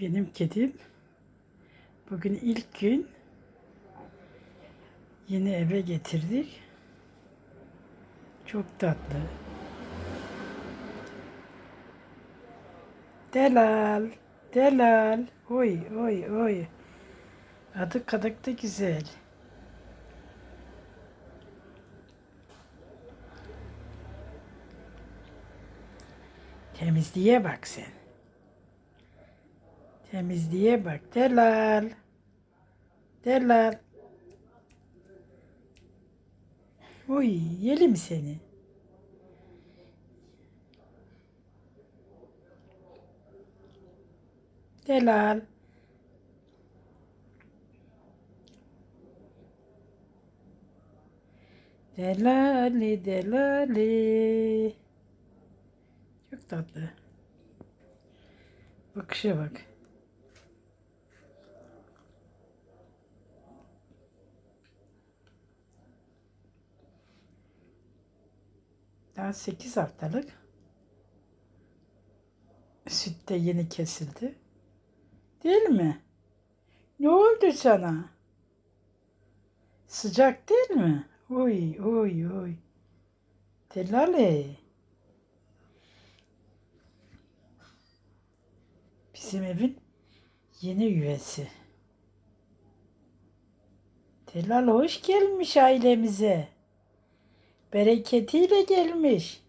Benim kedim bugün ilk gün yeni eve getirdik. Çok tatlı. Delal, Delal. Oy, oy, oy. Adı kadık da güzel. Temizliğe bak sen. Temizliğe bak. Delal. Delal. Oy yelim seni. Delal. Delali delali. Çok tatlı. Bakışa bak. Daha 8 haftalık. Süt de yeni kesildi. Değil mi? Ne oldu sana? Sıcak değil mi? Oy oy oy. Delale. Bizim evin yeni üyesi. Delal hoş gelmiş ailemize. Bereketiyle gelmiş.